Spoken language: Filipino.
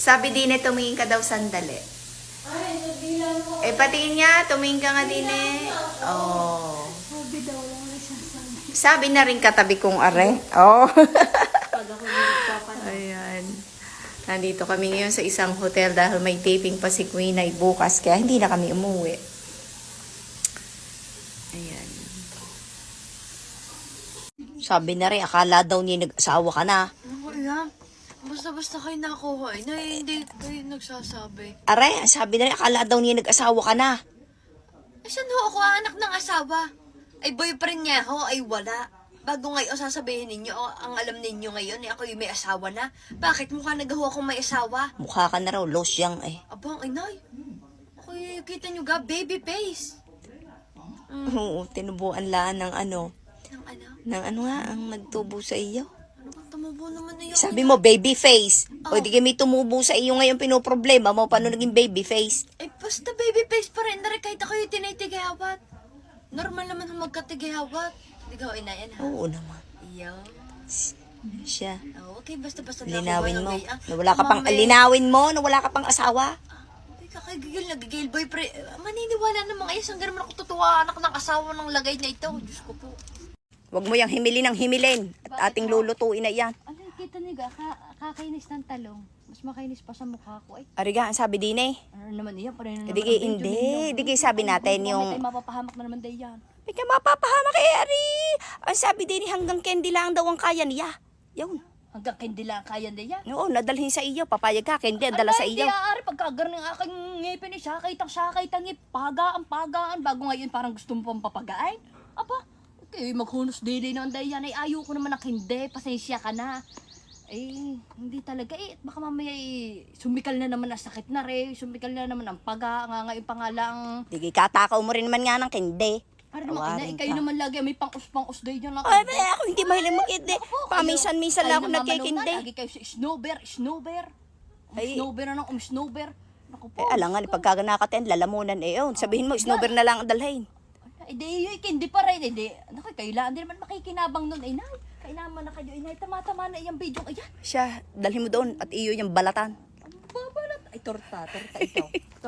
Sabi din eh, tumingin ka daw sandali. Eh, patingin niya, tumingin ka nga din eh. Oh. Sabi daw lang nagsasabi. Sabi na rin katabi kong are. Oh. Pag ako. Ayan. Nandito kami ngayon sa isang hotel dahil may taping pa si Queen ay bukas kaya hindi na kami umuwi. Ayan. Sabi na rin, akala daw niya nag-asawa ka na. Yan? Basta-basta kayo nakuha eh. Na hindi kayo nagsasabi. Are, sabi na rin, akala daw niya nag-asawa ka na. Eh, saan ho ako anak ng asawa? Ay, boyfriend niya ho, ay wala. Bago ngayon sasabihin ninyo, oh, ang alam ninyo ngayon, eh, ako yung may asawa na. Bakit mukha nagawa akong may asawa? Mukha ka na raw, los yang eh. Abang, inay. Ako yung kita nyo ga, baby face. Oo, tinubuan lang ng ano, Nang ano? ng ano nga, ang nagtubo sa iyo. Tumubo naman na yun? Sabi mo, baby face. O Oh. di kami tumubo sa iyo ngayon pinoproblema mo, paano naging baby face? Eh, basta baby face pa rin na rin kahit ako yung tinitigihawat. Normal naman ang magkatigihawat. Ikaw, inay, yan ha? Oo naman. Iyo. Siya. Oh, okay, basta-basta Linawin mo. nakuha, okay, ah. Na wala ka pang, linawin mo na wala ka pang asawa. Ay, kakagigil, nagigil boyfriend. Eh, Maniniwala naman kayo, saan naman ako tutuwa anak ng asawa ng lagay na ito. Diyos ko po. Huwag mo yung himili ng himilin. At ating lulutuin na yan. Ano, kita niyo ga, ka, kakainis ng talong. Mas makainis pa sa mukha ko. Ay, Ariga, ang sabi din eh. ano naman iyan? Pareho na naman. Hindi, ang video hindi. ninyo. Hindi kayo sabi natin yung... Ay, mapapahamak na naman day yan. May ka mapapahama kay Ari. Ang sabi din eh, hanggang candy lang daw ang kaya niya. Yun. Hanggang hindi lang kaya day yan. Oo, nadalhin sa iyo. Papayag ka, candy, ang dala sa iyo. Hindi aari, pagkagar ng aking ngipin eh, sakay tang sakay tang pagaan, pagaan. Bago ngayon parang gusto mo pang papagain. Aba, okay, maghunos dili na day yan. Ay, ayaw ko naman ng hindi. Pasensya ka na. Eh, hindi talaga eh. Baka mamaya eh, sumikal na naman ang sakit na rin. Sumikal na naman ang paga. Nga nga lang. Hindi katakaw mo rin naman nga ng candy. Para naman ina, eh, kayo ka. naman lagi may pang-us-pang-us day dyan. Ay, ba, ako hindi mahilig mag-candy. Paminsan-minsan lang ako nagkikindi. Lagi kayo sa snowbear, snowbear. Um, Ay. snowbear na ng um, snowbear. Naku po. Eh, alangan, pagka nakatayin, lalamunan eh. Yun, sabihin mo, snowber na lang ang dalhin. Eh, di, yun, hindi pa rin. Eh, di, naku, kailangan din naman makikinabang nun. Eh, nay, kailangan na kayo. Eh, nay, tama-tama na yung video. Ayan, Siya, dalhin mo doon at iyo yung balatan. babalat. Ay, torta, torta ito. Torta.